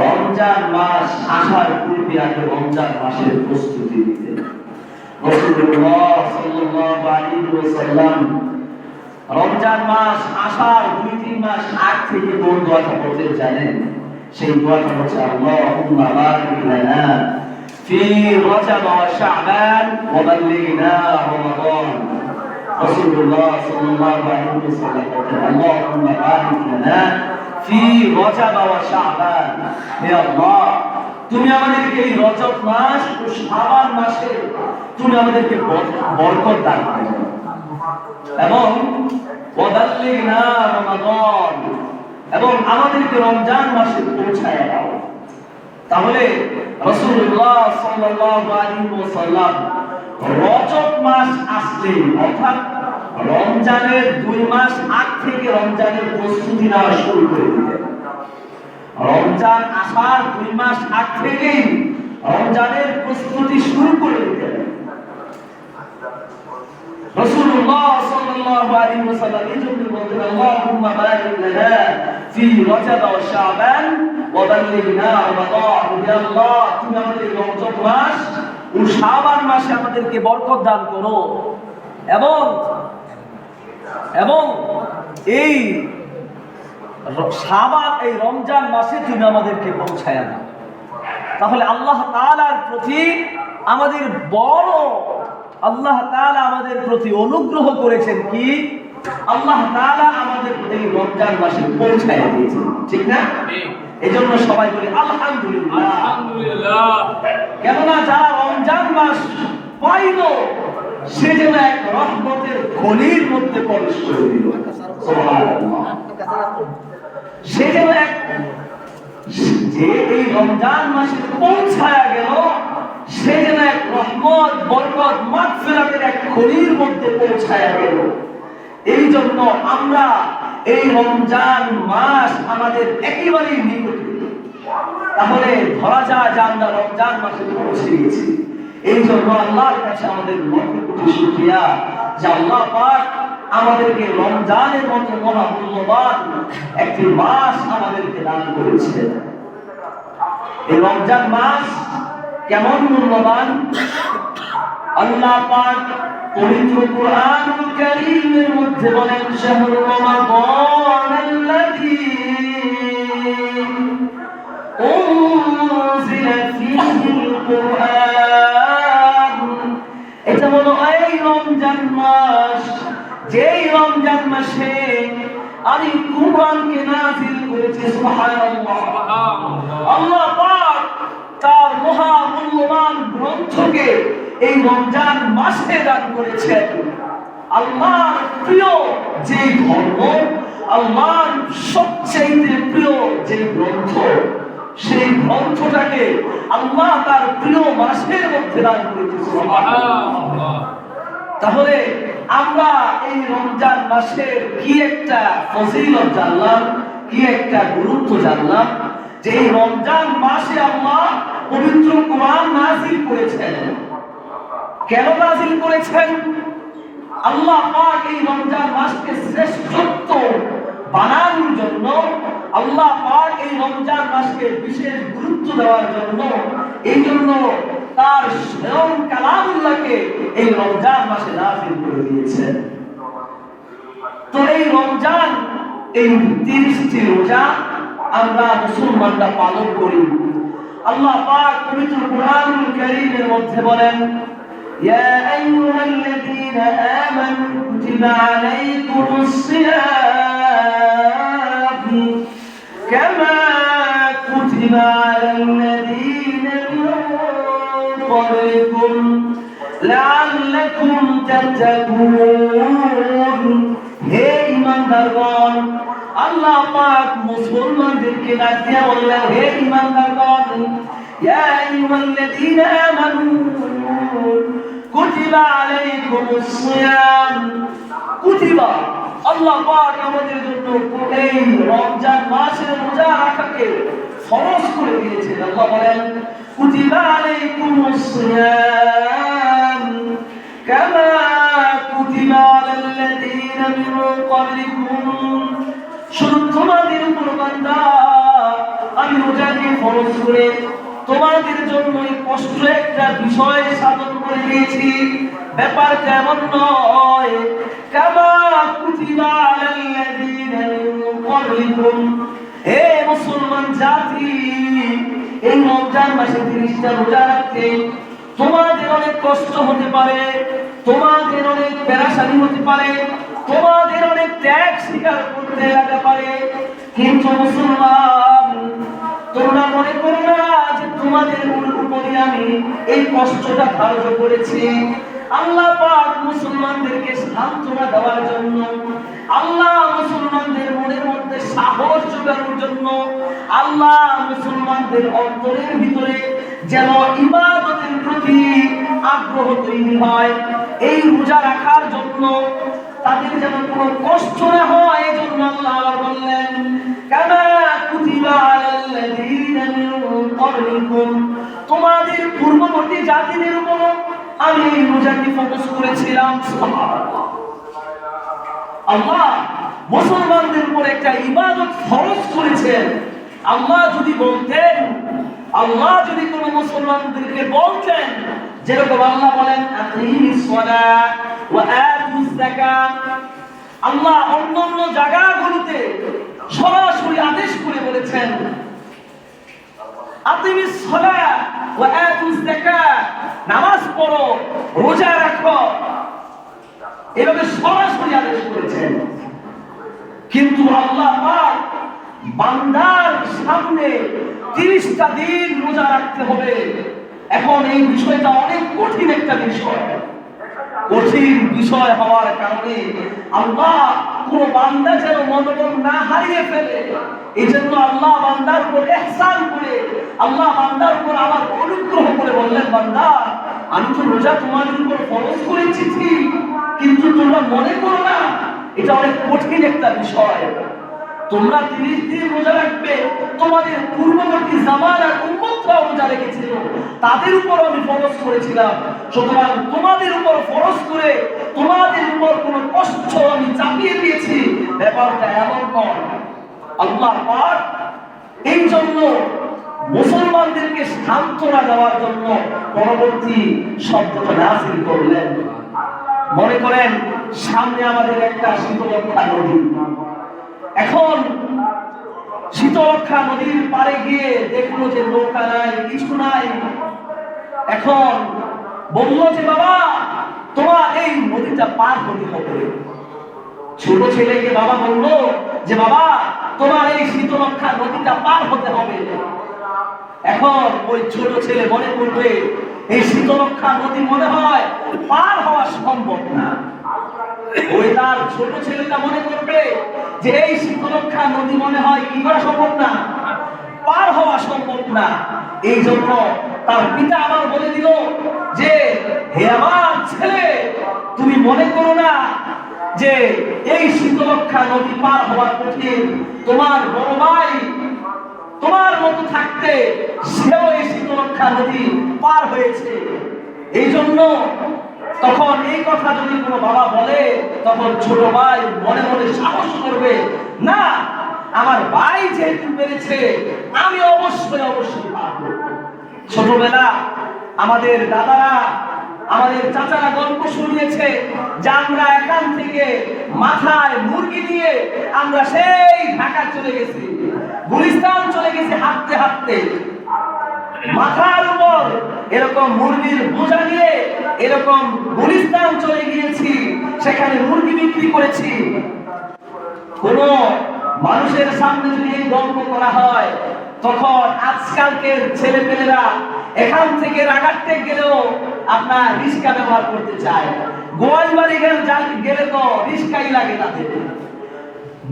রমজান মাস আসার পূর্বে আগে রমজান মাসের প্রস্তুতি ওয়াসাল্লাম রমজান মাস আসার দুই, তিন মাস আগ থেকে কোন দোয়াটা পড়তে জানেন? সেই দোয়াটা হচ্ছে, আল্লাহুম্মা বারিক লানা ফি রজব ওয়া শাবান ওয়া বাল্লিগনা রমাদান। রাসূলুল্লাহ সাল্লাল্লাহু আলাইহি ওয়াসাল্লাম আল্লাহুম্মা বারিক লানা ফি রজব ওয়া শাবান। হে তুমি আমাদেরকে এই রজব মাস ও শাবান মাসে তুমি আমাদেরকে বরকত দান করো এবং ওয়াদাল্লিগনা রমাদান, এবং আমাদেরকে রমজান মাসে পৌঁছায় দাও। তাহলে রাসূলুল্লাহ সাল্লাল্লাহু আলাইহি ওয়াসাল্লাম রজব মাস আসলে, অর্থাৎ রমজানের দুই মাস আগ থেকে রমজানের প্রস্তুতি নেওয়া শুরু করে রমজান আসার দুই মাস আগ রমজানের প্রস্তুতি শুরু করে সাল্লাল্লাহু আলাইহি ওয়াসাল্লাম এই জন্য বলতেন, আল্লাহুম্মা বারিক লানা ফি রজব শাবান ওয়া বাল্লিগনা রমাদান। আল্লাহ, তুমি আমাদের মাস ও শাবান মাসে আমাদেরকে বরকত দান করো। এবং এবং এই শাবান এই রমজান মাসে তুমি আমাদেরকে পৌঁছায় দাও তাহলে আল্লাহ তাআলার প্রতি আমাদের বড় আল্লাহ তাআলা আমাদের প্রতি অনুগ্রহ করেছেন কি? আল্লাহ তাআলা আমাদের এই রমজান মাসে পৌঁছায় দিয়েছেন ঠিক না? এই জন্য সবাই বলি আলহামদুলিল্লাহ। কেননা যারা রমজান মাস পাইল সে যেন এক রহমতের খনির মধ্যে প্রবেশ করে দিল। সে যেন এক যে এই রমজান মাসে পৌঁছায়া গেল, সে যেন এক রহমত, বরকত, মাগফিরাতের এক খনির মধ্যে পৌঁছায়া গেল। এই জন্য আমরা এই রমজান মাস আমাদের একেবারেই নিকটে তাহলে ধরা যায় যে আমরা রমজান মাসে পৌঁছে গেছি। এই জন্য আল্লাহর কাছে আমাদের লক্ষ কোটি শুক্রিয়া যে আল্লাহ পাক আমাদেরকে রমজানের মতো মহামূল্যবান একটি মাস আমাদেরকে দান করেছিলেন। এই রমজান মাস কেমন মূল্যবান? আল্লাহ পাক পবিত্র কোরআনুল কারীমের মধ্যে বলেন, শাহরু রমাদান আল্লাযী উনজিলা ফীহিল কোরআন। এটা হলো এই রমজান মাস, যেই রমজান মাসে আমি কুরআনকে নাযিল করেছি, সুবহানাল্লাহ। আল্লাহ পাক তার মহা মূল্যবান গ্রন্থকে এই রমজান মাসে দান করেছেন। আল্লাহর প্রিয় যে ধর্ম, আল্লাহর সবচেয়ে প্রিয় যে গ্রন্থ সেই গ্রন্থটাকে আল্লাহ তার প্রিয় মাসের মধ্যে দান করেছে তাহলে আমরা এই রমজান মাসের কি একটা ফজিলত জানলাম কি একটা গুরুত্ব জানলাম যে এই রমজান মাসে আল্লাহ পবিত্র কোরআন নাজিল করেছেন। কেন নাজিল করেছেন? আল্লাহ পাক এই রমজান মাসকে শ্রেষ্ঠত্ব বানানোর জন্য আল্লাহ পাক এই রমজান মাসকে বিশেষ গুরুত্ব দেওয়ার জন্য এই জন্য তার স্বয়ং কালামুল্লাহকে এই রমজান মাসে নাজিল করে দিয়েছেন তো এই রমজান এই তিরিশটি রোজা আমরা মুসলমানরা পালন করি আল্লাহ পাক পবিত্র কোরআনুল কারীমের মধ্যে বলেন يا أيها الذين آمنوا كتب عليكم الصيام كما كتب على الذين من قبلكم لعلكم تتقون হে ইমানদারগণ আল্লাহ পাক মুসলমানদেরকে ডাক দিয়া বললেন হে ইমানদারগণ ইয়া আইয়ুহাল্লাযীনা আমানু কুতিবা আলাইকুমুস সিয়াম কুতিবা আল্লাহ পাক আমাদের জন্য এই রমজান মাসের রোজা রাখাকে ফরজ করে দিয়েছেন। আল্লাহ বলেন, কুতিবা আলাইকুমুস সিয়াম কামা কুতিবা আলাল্লাযীনা মিন ক্বাবলিকুম। শুধু তোমাদের উপর বান্দা, আমি রোজাকে ফরজ করে তোমাদের জন্য কষ্ট একটা বিষয় সাধন করে দিয়েছি। ব্যাপার কেমন নয়, কামা কুতিবা আলাল্লাযীনা মিন ক্বাবলিকুম হে মুসলমান জাতি, এই রমজান মাসে তিরিশটা রোজা রাখতে তোমাদের অনেক কষ্ট হতে পারে, তোমাদের অনেক পেরাশানি হতে পারে, তোমাদের অনেক ত্যাগ স্বীকার করতে লাগতে পারে। কিন্তু মুসলমান, তোমরা মনে করো না যে তোমাদের উপরে আমি এই কষ্টটা ধার্য করেছি? আল্লাহ পাক মুসলমানদেরকে সান্ত্বনা দেওয়ার জন্য, আল্লাহ মুসলমানদের মনের মধ্যে সাহস জোগানোর জন্য, আল্লাহ মুসলমানদের অন্তরের ভিতরে যেন ইবাদতের প্রতি আগ্রহ তৈরি হয়, এই রোজা রাখার জন্য। তাদের যেন কোনো কষ্ট না হয় এই জন্য আল্লাহ বললেন তোমাদের পূর্ববর্তী জাতিদের উপর আমি এই রোজাকে ফোকাস করেছিলাম আল্লাহ মুসলমানদের উপর একটা ইবাদত ফরজ করেছেন। আল্লাহ যদি বলতেন, আল্লাহ যদি কোন মুসলমানদেরকে বলতেন, যেরকম আল্লাহ বলেন আল্লাহ অন্যান্য জায়গাগুলোতে সরাসরি আদেশ করে বলেছেন, আকিমিস সালাহ ওয়া আতুজ যাকাত। নামাজ পড়ো, রোজা রাখো। এভাবে সরাসরি আদেশ করেছেন। কিন্তু আল্লাহ বান্দার সামনে তিরিশটা দিন রোজা রাখতে হবে। এখন এই বিষয়টা অনেক কঠিন একটা বিষয়। কঠিন বিষয় হওয়ার কারণে আল্লাহ কোন বান্দা যেন মনোবল না হারিয়ে ফেলে। এই জন্য আল্লাহ বান্দার উপর এহসান করে, আল্লাহ বান্দার উপর আবার অনুগ্রহ করে বললেন, বান্দা, আমি তো রোজা তোমাদের উপর ফরজ করেছি কিন্তু তোমরা মনে করো না, এটা অনেক কঠিন একটা বিষয়। তোমরা তিরিশ দিন রোজা রাখবে, তোমাদের পূর্ববর্তী জামান আর উম্মতরাও রোজা রেখেছিল। তাদের উপর আমি ফরজ করেছিলাম। সুতরাং তোমাদের উপর ফরজ করে তোমাদের উপর কোনো কষ্ট আমি চাপিয়ে দিয়েছি। ব্যাপারটা এমন নয়। আল্লাহ পাক এই জন্য মুসলমানদেরকে সান্ত্বনা দেওয়ার জন্য পরবর্তী শব্দটা নাজিল করলেন। মনে করেন, সামনে আমাদের একটা শীতলক্ষা নদী। এখন শীতলক্ষা নদীর পারে গিয়ে দেখল যে নৌকা নাই, কিছু নাই। এখন বলল যে, বাবা, তোমার এই নদীটা পার হতে হবে। ছোট ছেলেকে বাবা বলল যে, বাবা, তোমার এই শীতলক্ষা নদীটা পার হতে হবে। এখন ওই ছোট ছেলে মনে করবে, এই শীতলক্ষা নদী মনে হয় পার হওয়া সম্ভব না। ওই তার ছোট ছেলেটা মনে করবে যে এই শীতলক্ষা নদী মনে হয় কি করা সম্ভব না পার হওয়া সম্ভব না এই জন্য তার পিতা আবার বলে দিল যে, হে আমার ছেলে, তুমি মনে করো না যে এই শীতলক্ষা নদী পার হওয়ার কঠিন তোমার বড় ভাই, তোমার মতো থাকতে সেও এই শীতলক্ষা নদী পার হয়েছে। এই জন্য তখন এই কথা যদি কোনো বাবা বলে, তখন ছোট ভাই মনে মনে সাহস করবে, না, আমার ভাই যেহেতু পেরেছে আমি অবশ্যই অবশ্যই পারব। ছোটবেলা আমাদের দাদারা, আমাদের চাচারা গল্প শুনিয়েছে যে আমরা এখান থেকে মাথায় মুরগি দিয়ে আমরা সেই ঢাকা চলে গেছি। গুলিস্তান চলে গেছি হাঁটতে হাঁটতে। মাথার উপর এরকম মুরগির বোঝা নিয়ে এরকম গুলিস্তান চলে গিয়েছি, সেখানে মুরগি বিক্রি করেছি। কোন মানুষের সামনে যদি এই গল্প করা হয়, তখন আজকালকের ছেলে পেলেরা এখান থেকে রাগাটতে গেলেও আপনার রিক্সা ব্যবহার করতে চায় গোয়ালবাড়ি গেলে তো রিক্সাই লাগে তাদের।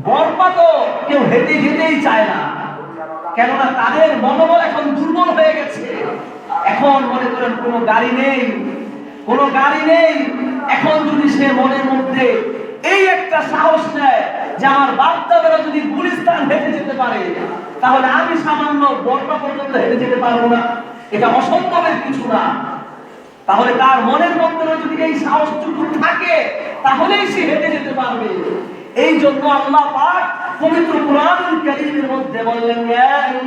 বরপা তো কেউ হেঁটে যেতেই চায় না। কেননা তাদের মনোবল এখন দুর্বল হয়ে গেছে। এখন মনে করেন কোনো গাড়ি নেই, কোনো গাড়ি নেই। এখন যদি সে মনের মধ্যে এই একটা সাহস নেয় যে আমার বাপ দাদারা যদি গুলিস্তান হেঁটে যেতে পারে, তাহলে আমি সামান্য বর্ষা পর্যন্ত হেঁটে যেতে পারব না। এটা অসম্ভবের কিছু না। তাহলে তার মনের মধ্যে যদি এই সাহসটুকু থাকে, তাহলেই সে হেঁটে যেতে পারবে। এই জন্য আল্লাহ পাক পবিত্র কোরআনুল মধ্যে বললেন হে আমি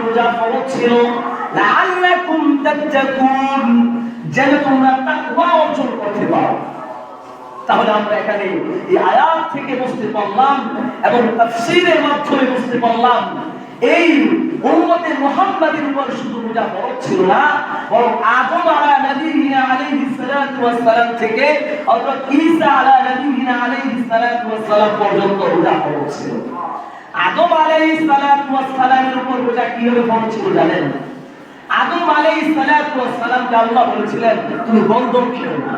রোজা যেন তোমরা তাকওয়া অর্জন করতে পারো। তাহলে আমরা এখানে এই আয়াত থেকে বুঝতে পারলাম এবং তাফসীরের মাধ্যমে বুঝতে পারলাম, এই উম্মতে মুহাম্মাদের উপর শুধু রোজা ফরজ ছিল না, বরং আদম আলা নবীনা আলাইহিস সালাতু ওয়াস সালাম থেকে হযরত ঈসা আলা নবীনা আলাইহিস সালাতু ওয়াস সালাম পর্যন্ত রোজা ফরজ ছিল। আদম আলাইহিস সালাতু ওয়াস সালামের উপর রোজা কীভাবে ফরজ ছিল জানেন? আদম আলাইহিস সালাতু ওয়াস সালামকে আল্লাহ বলেছিলেন, তুমি গন্ধম খেও না।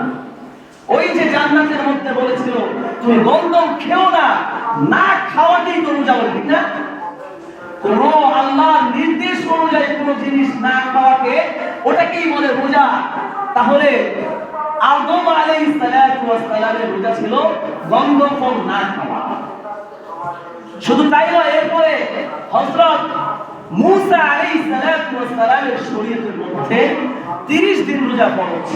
ওই যে জান্নাতের মধ্যে বলেছিল, তুমি গন্ধম খেও না না খাওয়াতেই তো রোজা বলে ঠিক না? কোন আল্লাহ নির্দেশ অনুযায়ী কোন জিনিস না খাওয়াকে ওটাকেই বলে রোজা। তাহলে আদম আলাইহিস সালাতু ওয়াস সালামের রোজা ছিল গন্ধম ফল না খাওয়া। শুধু তাই নয়, এরপরে হযরত মুসা আলাইহিস সালাতু শরীয়তের মধ্যে 30 দিন রোজা ফরজ